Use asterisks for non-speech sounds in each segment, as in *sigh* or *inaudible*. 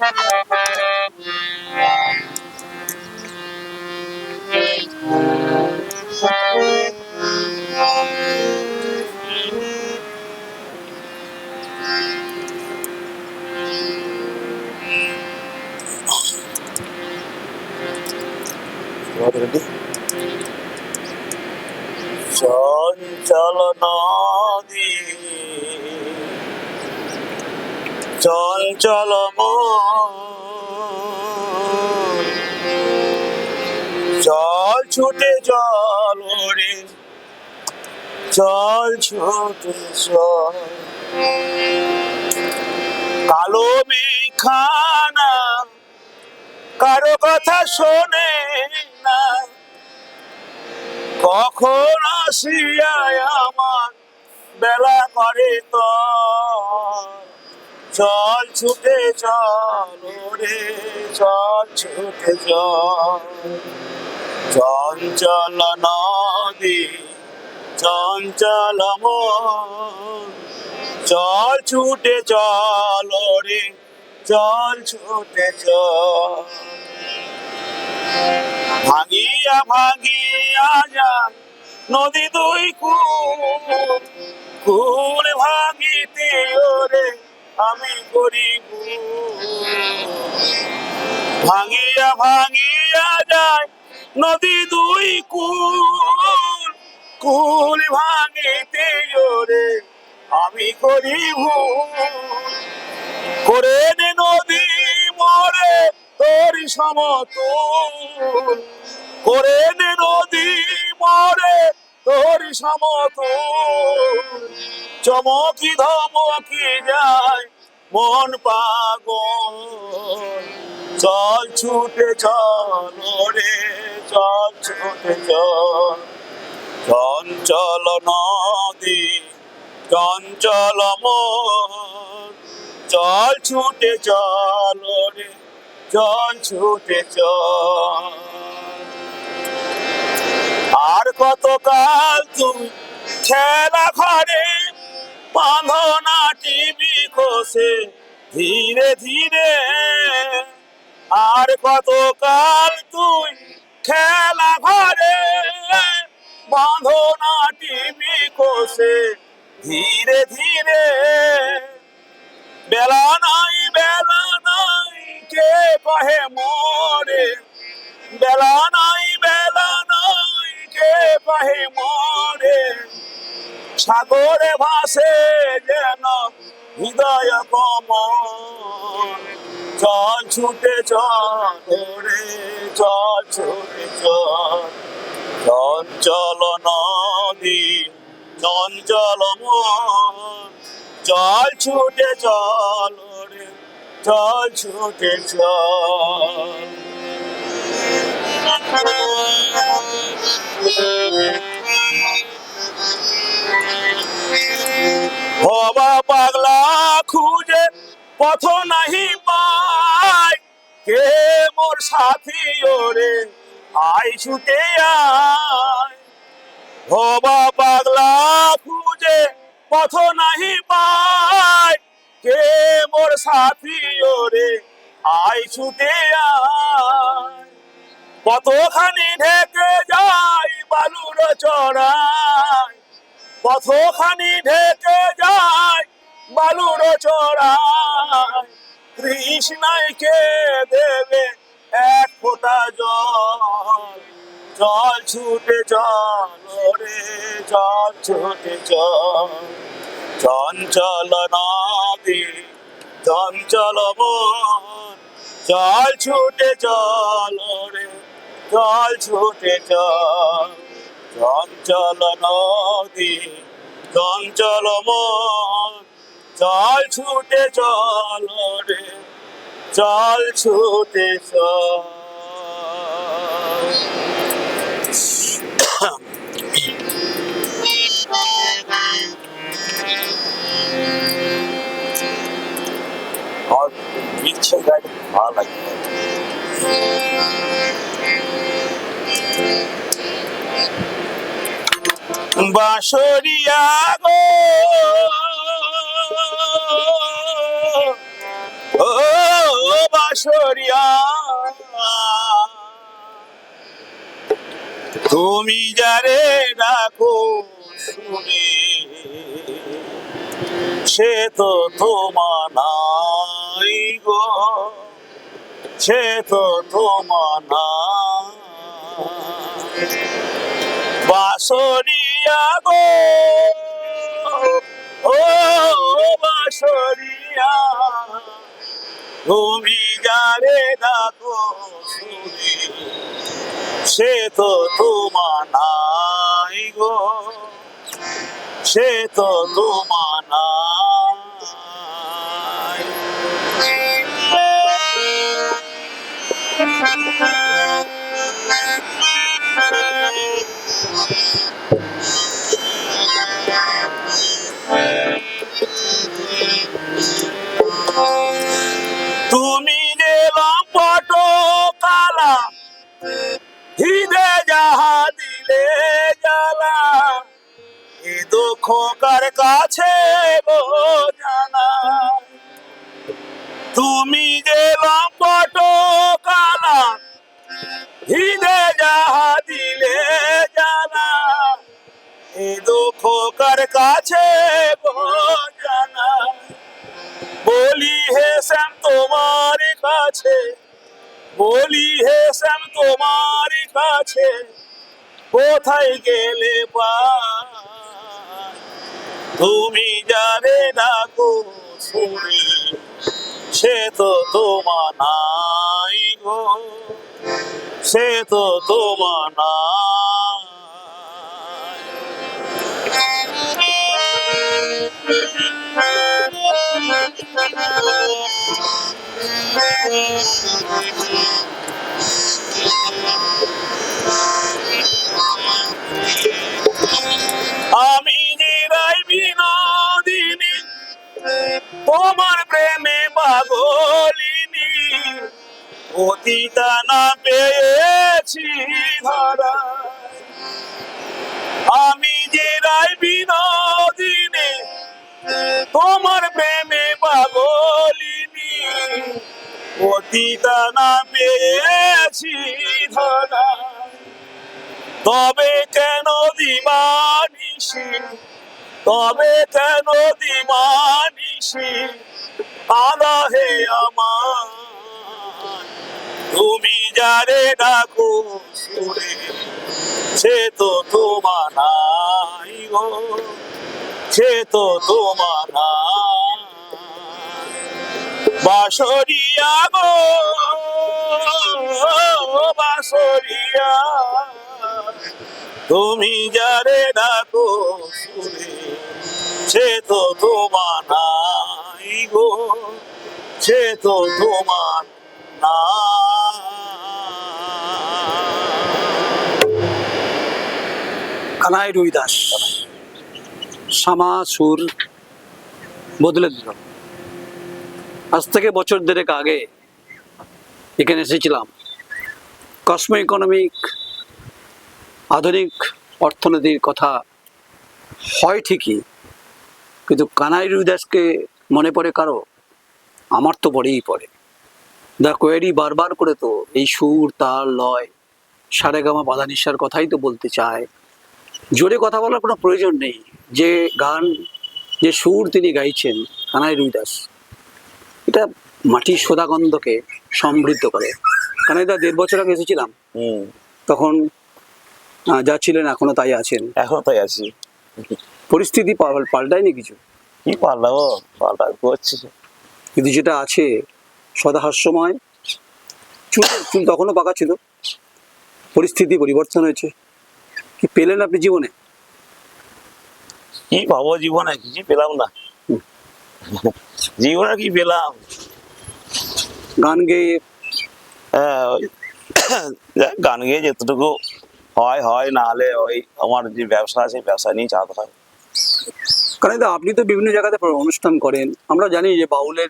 Thank you. জল ছুটে জল ওরে জল ছুটে জল। কালো মেঘখানা, কারও কথা শোনে না। কখন আসিয়ায় আমার বেলা করে তো? চল ছুটে চল রে, চল ছুটে চল চঞ্চল নদী, চঞ্চল চল ছুটে চল রে চল ছুটে চল ভাঙিয়া ভাঙিয়া যায় নদী দুই কুল কুল ভাঙিতে ওরে আমি করি ভাঙিয়া ভাঙিয়া যায় নদী দুই কুল কুল ভাঙিতে ওরে আমি করি করে নে নদী মরে তোর সমতুল। করে নে নদী মরে তোর সমতুল। চমকি ধমকি যায় মন পাগল। চল ছুটে চল ছুটে চল চঞ্চল নদী, চঞ্চল চল ছুটে চল রে চল ছুটে চল। আর কত কাল তুমি খেলা ঘরে বাঁধো না টিভি কোষে ধীরে ধীরে? আর কত কাল তুই খেলা ঘরে বাঁধো না টিভি কোষে ধীরে ধীরে। বেলা নাই বেলা নাই, কে কহে মোরে? বেলা নাই বেলা নাই, কে কহে মোরে? সাগরে ভাসে যেন হৃদয় কমল চল ছুটে চল চল ছুটে চল। চঞ্চল নদী, চঞ্চল চল ছুটে চল রে চল ছুটে চল। হবা পাগলা খুঁজে পথ নাহি পায় কে মোর সাথী ওরে? আই ছুটে আয়। হবা পাগলা খুঁজে পথ নাহি পায় কে মোর সাথী ওরে? আই ছুটে আয়। কতখানি ঢেকে যাই বালুর চড়াই। কতখানি ঢেকে যায় বালুর চড়াই কৃষ্ণাই কে দেবে এক ফোঁটা জল। জল ছুটে চল রে, জল ছুটে চল। চঞ্চল নদী চঞ্চল মন জল ছুটে জল রে, জল ছুটে চল। চঞ্চল নদী চঞ্চল মন জল ছুটে চল রে জল ছুটে চল और पीछे गाड़ी भाड़ा लगता বাঁশরিয়া গো ও বাসরিয়া তুমি যারে ডাকো শুনে, সে তো তোমার নাই গো। সে তো তোমার। বাসরিয়া গো। ও বাসরিয়া। তুমি যারে ডাকো শুনি সে তো তোমার নাই গো। সে তো তোমার নাই। কার কাছে জানা তুমি যে লম্পট কালা হৃদে যাহা দিলে জানা। এ দুঃখ কার কাছে জানা বলি হে শ্যাম, তোমার কাছে। বলি হে শ্যাম, তোমার কাছে। কোথায় গেলে পাই? তুমি যারে ডাকো শুনি সে তো তোমার নাই গো সে তো তোমার নাই। অতীতা না পেয়েছি ধরা। আমি যে রাই বিনোদিনী, তোমার প্রেমে পাগলিনী, অতীতা না পেয়েছি ধরা। তবে কেন দিবানিসি তবে কেন দিবানিসি আদা হে আমার তুমি যারে ডাকো সুরে, সে তো তোমার নাই গো, সে তো তোমার। বাসরিয়া গো বাসরিয়া তুমি যারে ডাকো শুনে সে তো তোমার নাই গো, সে তো তোমার নাই কানাই রুই দাস। সামা সুর বদলে দিল। আজ থেকে বছর দেড়েক আগে এখানে এসেছিলাম। কসমো ইকোনমিক আধুনিক অর্থনীতির কথা হয় ঠিকই, কিন্তু কানাই রুইদাসকে মনে পড়ে কারও? আমার তো পড়েই পড়ে। দা কোয়েরি বারবার করে তো এই সুর, তাল, লয়, সারেগামা বাধানিসার কথাই তো বলতে চায়। জোরে কথা বলার কোনো প্রয়োজন নেই। যে গান যে সুর তিনি গাইছেন কানাই রুইদাস এটা মাটির সোদাগন্ধকে সমৃদ্ধ করে। কানাইদা দেড় বছর আগে এসেছিলাম। তখন যা ছিলেন এখনও তাই আছেন। এখন তাই আছি। পরিস্থিতি পাল্টায়নি কিছু? কি পাল্লাবো পাল্টা করছি। কিন্তু যেটা আছে সদা হাস্যময় চুল চুল তখনও পাকা ছিল। পরিস্থিতি পরিবর্তন হয়েছে। কি পেলেন আপনি জীবনে? কি পাবো জীবনে? কিছু পেলাম না। জীবনে কি পেলাম? গান গেয়ে? হ্যাঁ গান গেয়ে যেতটুকু হয় হয় না হলে ওই আমার যে ব্যবসা আছে ব্যবসা নিয়ে চালাতে হয়। কারণ আপনি তো বিভিন্ন জায়গাতে অনুষ্ঠান করেন। আমরা জানি যে বাউলের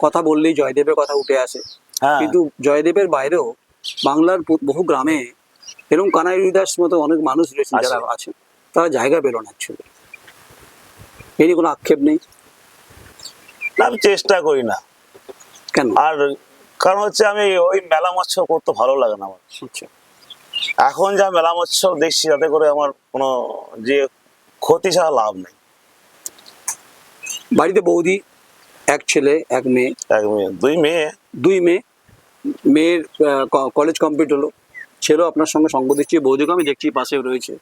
কথা বললেই জয়দেবের কথা উঠে আসে। হ্যাঁ। কিন্তু জয়দেবের বাইরেও বাংলার বহু গ্রামে এরকম কানাই হরিদাস মতো অনেক মানুষ রয়েছে। যারা আছেন তারা জায়গা পেল না অ্যাকচুয়ালি এই কোনো আক্ষেপ নেই? না, আমি চেষ্টা করি না। কেন? আর কারণ হচ্ছে আমি ওই মেলা মৎসব করতে ভালো লাগে না আমার। আচ্ছা। এখন যা মেলা মৎসব দেখছি তাতে করে আমার কোনো যে ক্ষতি ছাড়া লাভ নেই। বাড়িতে বৌদি এক ছেলে এক মেয়ে। এক মেয়ে দুই মেয়ে। দুই মেয়ে মেয়ের কলেজ কমপ্লিট হলো। ছেলেও আপনার সঙ্গে সঙ্গ দিচ্ছি বৌদিকে আমি দেখছি পাশে রয়েছে।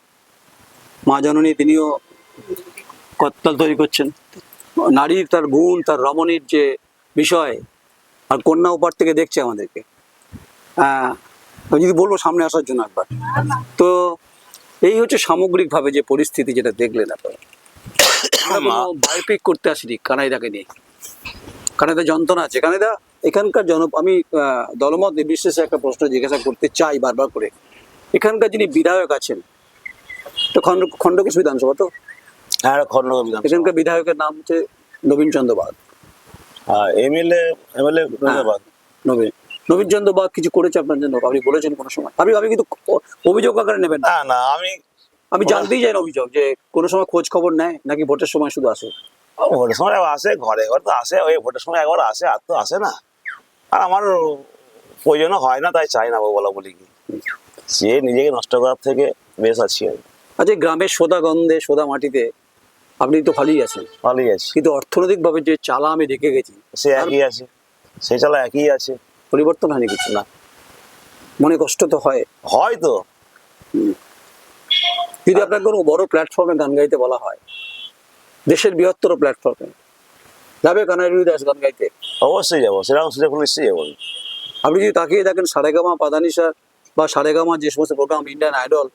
মা জননী তিনিও কত্তাল তৈরি করছেন। নারীর তার গুণ তার রমণীর যে বিষয় আর কন্যা উপার থেকে দেখছে আমাদেরকে। আহ, আমি যদি বলব সামনে আসার জন্য একবার। তো এই হচ্ছে সামগ্রিকভাবে যে পরিস্থিতি যেটা দেখলেন আপনারা। বায়োপিক করতে আসিনি কানাইদাকে নিয়ে। কানাইদা যন্ত্রণা আছে। কানাইদা এখানকার জন আমি দলমত নির্বিশেষে একটা প্রশ্ন জিজ্ঞাসা করতে চাই বারবার করে। এখানকার যিনি বিধায়ক আছেন তো খন্ড খণ্ডকোষ বিধানসভা তো? হ্যাঁ খন্ড এখানকার বিধায়কের নাম হচ্ছে নবীন চন্দ্র বাগ হ্যাঁ এমএলএ এমএলএ নবীন নবীন চন্দ্র বাগ কিছু করেছে আপনার জন্য? আপনি বলেছেন কোনো সময়। আমি আমি কিন্তু অভিযোগ আকারে নেবেন না। না আমি আমি জানতেই চাই না অভিযোগ যে কোনো সময় খোঁজ খবর নেয় নাকি ভোটের সময় শুধু আসে? ভোটের সময় আসে ঘরে ঘর তো আসে ওই ভোটের সময় একবার আসে আর তো আসে না। আর আমার প্রয়োজনও হয় না তাই চাই না বলা বলি। কি সে নিজেকে নষ্ট করার থেকে বেশ আছি আমি। আচ্ছা গ্রামের সোদা গন্ধে সোদা মাটিতে আপনি তো ভালোই আছেন। ভালোই আছি। কিন্তু অর্থনৈতিকভাবে যে চালা আমি রেখে গেছি সে একই আছে। সে চালা একই আছে। পরিবর্তন হয়নি কিছু না। মনে কষ্ট তো হয়। হয় তো। যদি আপনাকে কোনো বড় প্ল্যাটফর্মে গান গাইতে বলা হয় দেশের বৃহত্তর প্ল্যাটফর্মে যাবে কানাডি দাস গান গাইতে? অবশ্যই যাব সেরকম সুযোগ নিশ্চয়ই যাব। আপনি যদি তাকিয়ে দেখেন সারেগামা পাদানিসা বা সারেগামা যে সমস্ত প্রোগ্রাম ইন্ডিয়ান আইডল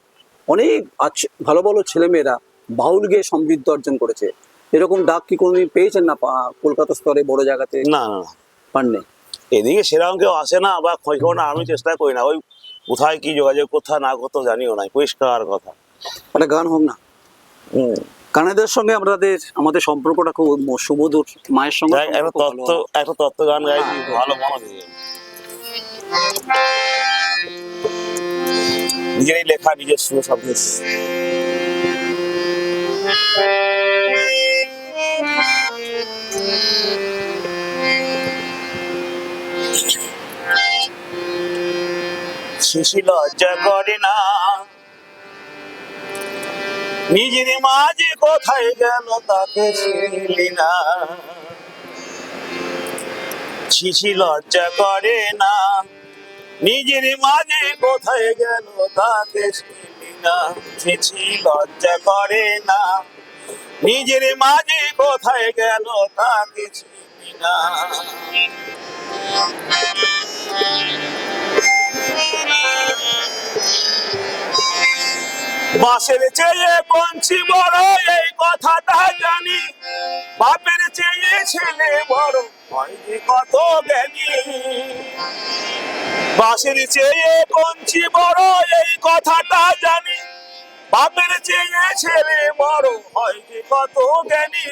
অনেক আছে ভালো ভালো ছেলেমেয়েরা বাউল গেয়ে সমৃদ্ধ অর্জন করেছে। এরকম ডাক কি কোনোদিন পেয়েছেন না কলকাতা স্তরে বড় জায়গাতে? না না না। পাননি? এদিকে সেরকম কেউ আসে না বা খোঁজ খবর না আমি চেষ্টা করি না। ওই কোথায় কি যোগাযোগ কোথায় না কোথাও জানিও না পরিষ্কার কথা। মানে গান হোক না। হুম। কানাডার সঙ্গে আমাদের আমাদের সম্পর্কটা খুব সুমধুর মায়ের সঙ্গে একটা তত্ত্ব একটা তত্ত্ব গান গাইছি ভালো মনে নিজেরই লেখা নিজের সুর সব কিছু। শিশি লজ্জা করে না। নিজের মাঝে কোথায় গেল তাকে চিনলি না। শিশি লজ্জা করে না। নিজের মাঝে কোথায় গেল তাকে চিনলি না। শিশি লজ্জা করে না। নিজের মাঝে কোথায় গেল তাকে চিনলি না। বাসের চেয়ে কঞ্চি বড় এই কথাটা জানি। বাপের চেয়ে ছেলে বড় কত জ্ঞানী। বাসের চেয়ে কঞ্চি বড় এই কথাটা জানি। বাপের চেয়ে ছেলে বড়, হয় যে কত জ্ঞানী।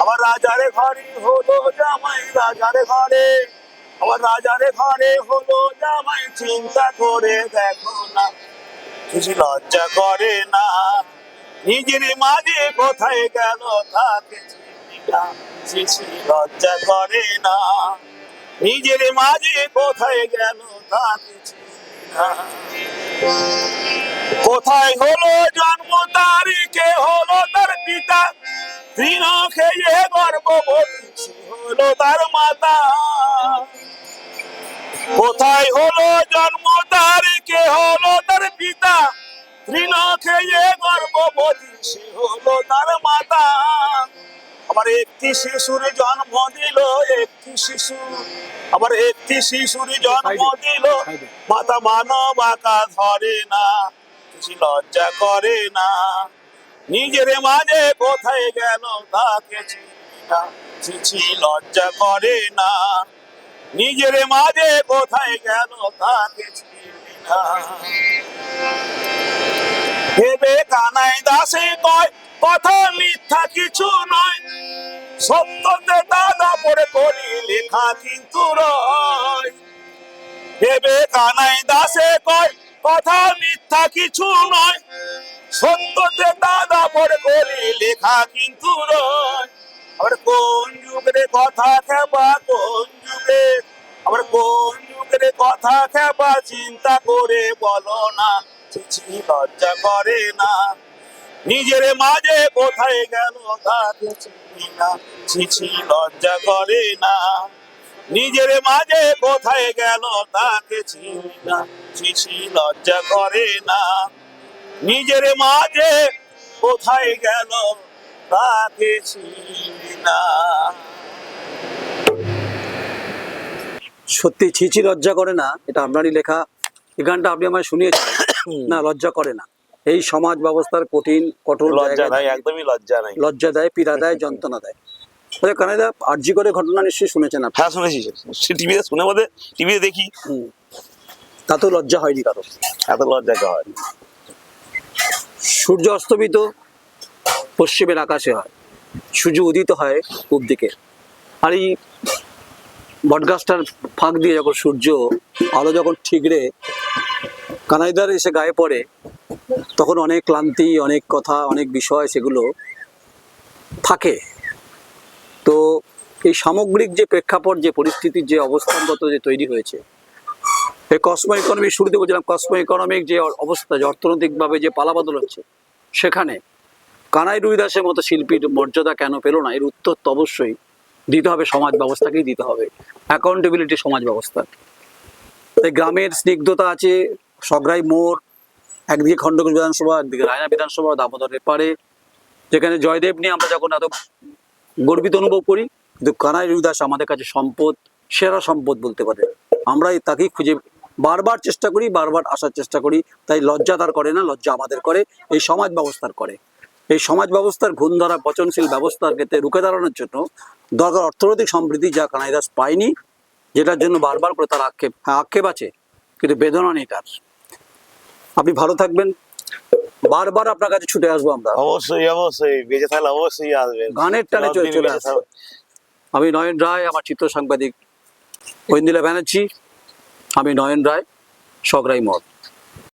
আবার রাজার ঘরে হলো জামাই, রাজার ঘরে। আবার রাজার ঘরে হলো জামাই, চিন্তা করে দেখো না। কিছু লজ্জা করে না। নিজের মাঝে কোথায় গেল চিনি লজ্জা করে না। নিজের মাঝে কোথায় গেল না কোথায় হলো জন্ম তারিখে হলো তার পিতা? তৃণ খেয়ে গর্ভবতী হলো তার মাতা। কোথায় হলো জন্ম তারিখে হলো তার খেয়ে গর্ভবতী সে হলো তার মাতা। আবার একটি শিশুর জন্ম দিল একটি শিশু। আবার একটি শিশুর জন্ম দিল মাতা মানব আকা ধরে না কিছু লজ্জা করে না। নিজের মাঝে কোথায় গেল তাকে চিঠি লজ্জা করে না। নিজের মাঝে কোথায় গেল তাকে না। ভেবে কানাই দাসে কয়, কথা মিথ্যা কিছু নয়। সত্যতে দাদা পড়ে করি লেখা কিন্তু রয়। ভেবে কানাই দাসে কয়, কথা মিথ্যা কিছু নয়। সত্যতে দাদা পড়ে করি লেখা কিন্তু রয়। আবার কোন যুগের কথা খেবা কোন যুগে আবার কথা খেপা, চিন্তা করে বলো না। ছিছি লজ্জা করে না, নিজের মাঝে কোথায় গেল ছিছি লজ্জা করে না। নিজের মাঝে কোথায় গেল তাকে না। লজ্জা করে না। নিজের মাঝে কোথায় গেল তাকে না। সত্যি ছিচি লজ্জা করে না, এটা আপনারই লেখা। এই গানটা আপনি আমায় শুনিয়েছেন। *coughs* না লজ্জা করে না। এই সমাজ ব্যবস্থার কঠিন কঠোর লজ্জা নাই একদমই লজ্জা নাই। লজ্জা দেয় পীড়া দেয় *laughs* যন্ত্রণা দেয়। আচ্ছা কানাইদা আর্জি করে ঘটনা নিশ্চয়ই শুনেছেন আপনি? হ্যাঁ শুনেছি টিভিতে শুনে টিভিতে দেখি। তাতেও লজ্জা হয়নি কারও। এত লজ্জা হয় সূর্য অস্তমিত পশ্চিমের আকাশে হয়। সূর্য উদিত হয় পূব দিকে। আর এই বটগাছটার ফাঁক দিয়ে যখন সূর্য আলো যখন ঠিকরে কানাইদার এসে গায়ে পড়ে, তখন অনেক ক্লান্তি, অনেক কথা, অনেক বিষয় সেগুলো থাকে। তো এই সামগ্রিক যে প্রেক্ষাপট, যে পরিস্থিতির যে অবস্থানগত যে তৈরি হয়েছে, এই কসমো ইকোনমিক শুরুতে বলছিলাম, কসমো ইকোনমিক যে অবস্থা, যে অর্থনৈতিকভাবে যে পালাবদল হচ্ছে, সেখানে কানাই রুইদাসের মতো শিল্পীর মর্যাদা কেন পেল না? এর উত্তর তো অবশ্যই দিতে হবে, সমাজ ব্যবস্থাকেই দিতে হবে। অ্যাকাউন্টেবিলিটি সমাজ ব্যবস্থা। তাই গ্রামের স্নিগ্ধতা আছে, সগরাই মোড়, একদিকে খণ্ডঘোষ বিধানসভা, একদিকে রায়না বিধানসভা দামোদরের পারে যেখানে জয়দেব নিয়ে আমরা যখন এত গর্বিত অনুভব করি, কিন্তু কানাই রুইদাস আমাদের কাছে সম্পদ, সেরা সম্পদ বলতে পারে। আমরাই তাকেই খুঁজে বারবার চেষ্টা করি, বারবার আসার চেষ্টা করি, তাই লজ্জা তার করে না, লজ্জা আমাদের করে, এই সমাজ ব্যবস্থার করে। এই সমাজ ব্যবস্থার ঘুণ ধরা পচনশীল ব্যবস্থার ক্ষেত্রে রুখে দাঁড়ানোর জন্য দরকার অর্থনৈতিক সমৃদ্ধি যা কানাইদাস পায়নি যেটার জন্য বারবার করে তার আক্ষেপ হ্যাঁ আক্ষেপ আছে কিন্তু বেদনা নেই তার। আপনি ভালো থাকবেন। বারবার আপনার কাছে ছুটে আসব আমরা। অবশ্যই অবশ্যই বেঁচে থাকলে অবশ্যই আসবে গানের টানে চলে চলে আসব। আমি নয়ন রায় আমার চিত্র সাংবাদিক ঐন্দিলা ব্যানার্জি। আমি নয়ন রায় সগরাই মঠ।